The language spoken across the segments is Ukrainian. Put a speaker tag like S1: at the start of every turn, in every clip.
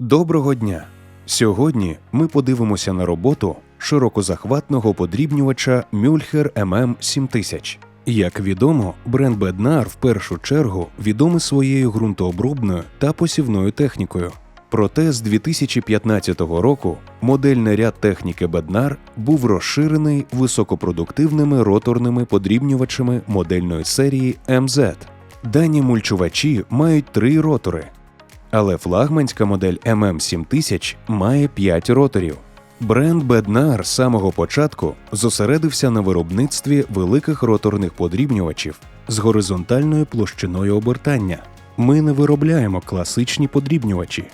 S1: Доброго дня! Сьогодні ми подивимося на роботу широкозахватного подрібнювача Мюльхер MM7000. Як відомо, бренд Беднар в першу чергу відомий своєю ґрунтообробною та посівною технікою. Проте з 2015 року модельний ряд техніки Беднар був розширений високопродуктивними роторними подрібнювачами модельної серії MZ. Дані мульчувачі мають три ротори, але флагманська модель MM7000 має 5 роторів. Бренд Bednar з самого початку зосередився на виробництві великих роторних подрібнювачів з горизонтальною площиною обертання. Ми не виробляємо класичні подрібнювачі.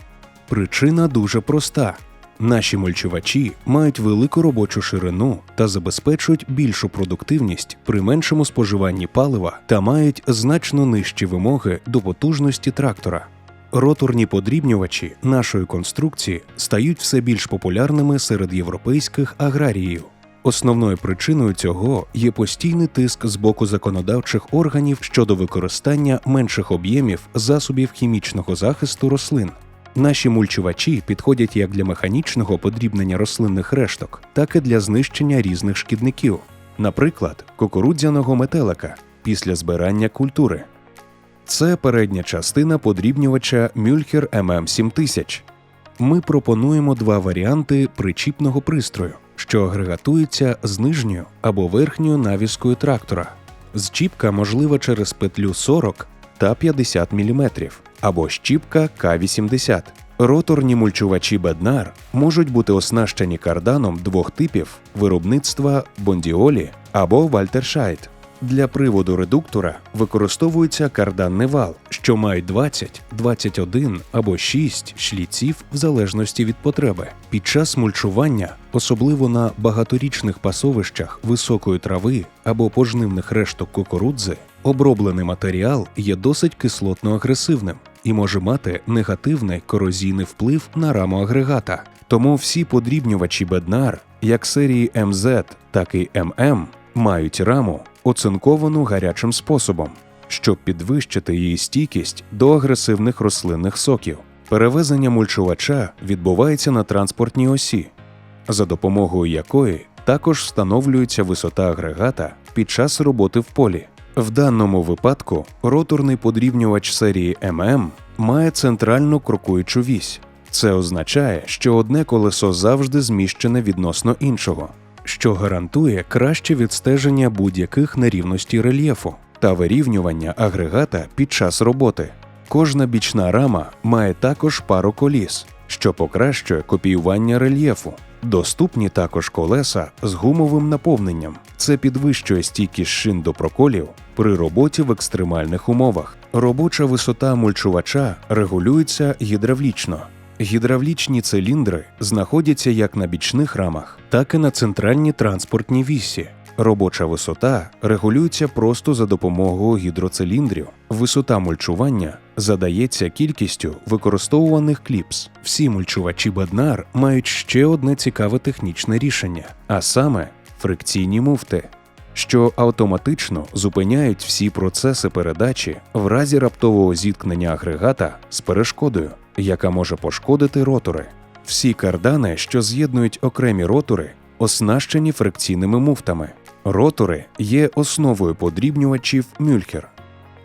S1: Причина дуже проста: наші мульчувачі мають велику робочу ширину та забезпечують більшу продуктивність при меншому споживанні палива та мають значно нижчі вимоги до потужності трактора. Роторні подрібнювачі нашої конструкції стають все більш популярними серед європейських аграріїв. Основною причиною цього є постійний тиск з боку законодавчих органів щодо використання менших об'ємів засобів хімічного захисту рослин. Наші мульчувачі підходять як для механічного подрібнення рослинних решток, так і для знищення різних шкідників, наприклад, кукурудзяного метелика після збирання культури. Це передня частина подрібнювача Мюльхер MM7000. Ми пропонуємо два варіанти причіпного пристрою, що агрегатується з нижньою або верхньою навіскою трактора. Зчіпка можлива через петлю 40 та 50 мм або щіпка К80. Роторні мульчувачі Беднар можуть бути оснащені карданом двох типів виробництва Бондіолі або Вальтершайт. Для приводу редуктора використовується карданний вал, що мають 20, 21 або 6 шліців в залежності від потреби. Під час мульчування, особливо на багаторічних пасовищах високої трави або пожнивних решток кукурудзи, оброблений матеріал є досить кислотно-агресивним і може мати негативний корозійний вплив на раму агрегата. Тому всі подрібнювачі Беднар, як серії МЗ, так і ММ, мають раму оцинковану гарячим способом, щоб підвищити її стійкість до агресивних рослинних соків. Перевезення мульчувача відбувається на транспортній осі, за допомогою якої також встановлюється висота агрегата під час роботи в полі. В даному випадку роторний подрібнювач серії ММ має центральну крокуючу вісь. Це означає, що одне колесо завжди зміщене відносно іншого, що гарантує краще відстеження будь-яких нерівностей рельєфу та вирівнювання агрегата під час роботи. Кожна бічна рама має також пару коліс, що покращує копіювання рельєфу. Доступні також колеса з гумовим наповненням. Це підвищує стійкість шин до проколів при роботі в екстремальних умовах. Робоча висота мульчувача регулюється гідравлічно. Гідравлічні циліндри знаходяться як на бічних рамах, так і на центральній транспортній вісі. Робоча висота регулюється просто за допомогою гідроциліндрів. Висота мульчування задається кількістю використовуваних кліпс. Всі мульчувачі Баднар мають ще одне цікаве технічне рішення, а саме фрикційні муфти, що автоматично зупиняють всі процеси передачі в разі раптового зіткнення агрегата з перешкодою, яка може пошкодити ротори. Всі кардани, що з'єднують окремі ротори, оснащені фрикційними муфтами. Ротори є основою подрібнювачів Мюльхер.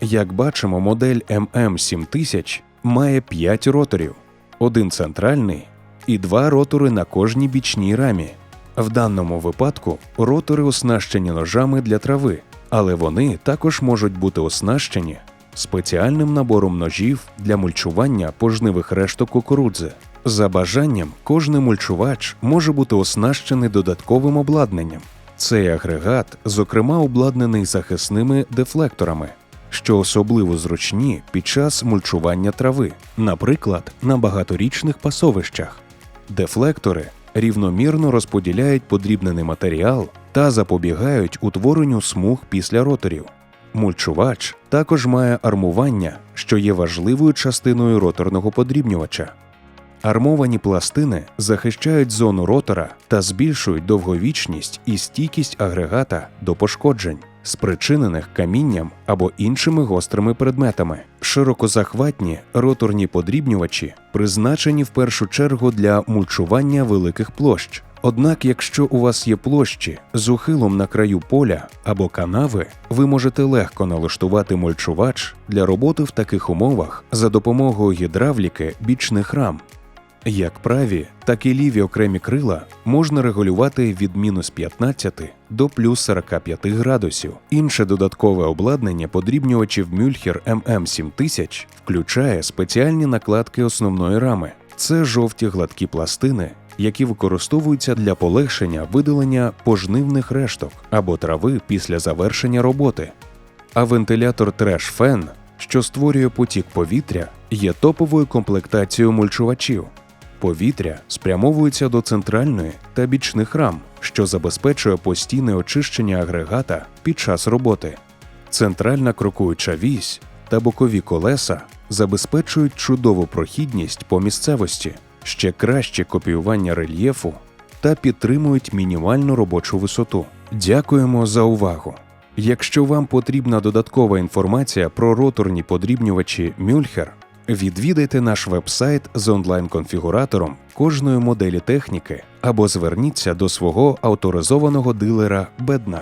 S1: Як бачимо, модель MM7000 має 5 роторів: один центральний і два ротори на кожній бічній рамі. В даному випадку ротори оснащені ножами для трави, але вони також можуть бути оснащені спеціальним набором ножів для мульчування пожнивих решток кукурудзи. За бажанням, кожний мульчувач може бути оснащений додатковим обладнанням. Цей агрегат, зокрема, обладнаний захисними дефлекторами, що особливо зручні під час мульчування трави, наприклад, на багаторічних пасовищах. Дефлектори рівномірно розподіляють подрібнений матеріал та запобігають утворенню смуг після роторів. Мульчувач також має армування, що є важливою частиною роторного подрібнювача. Армовані пластини захищають зону ротора та збільшують довговічність і стійкість агрегата до пошкоджень, спричинених камінням або іншими гострими предметами. Широкозахватні роторні подрібнювачі призначені в першу чергу для мульчування великих площ. Однак, якщо у вас є площі з ухилом на краю поля або канави, ви можете легко налаштувати мульчувач для роботи в таких умовах за допомогою гідравліки бічних рам. Як праві, так і ліві окремі крила можна регулювати від мінус 15 до плюс 45 градусів. Інше додаткове обладнання подрібнювачів Мюльхер MM7000 включає спеціальні накладки основної рами. Це жовті гладкі пластини, які використовуються для полегшення видалення пожнивних решток або трави після завершення роботи. А вентилятор Trash Fan, що створює потік повітря, є топовою комплектацією мульчувачів. Повітря спрямовується до центральної та бічних рам, що забезпечує постійне очищення агрегата під час роботи. Центральна крокуюча вісь та бокові колеса забезпечують чудову прохідність по місцевості, ще краще копіювання рельєфу та підтримують мінімальну робочу висоту. Дякуємо за увагу! Якщо вам потрібна додаткова інформація про роторні подрібнювачі Мюльхер, відвідайте наш вебсайт з онлайн-конфігуратором кожної моделі техніки або зверніться до свого авторизованого дилера Бедна.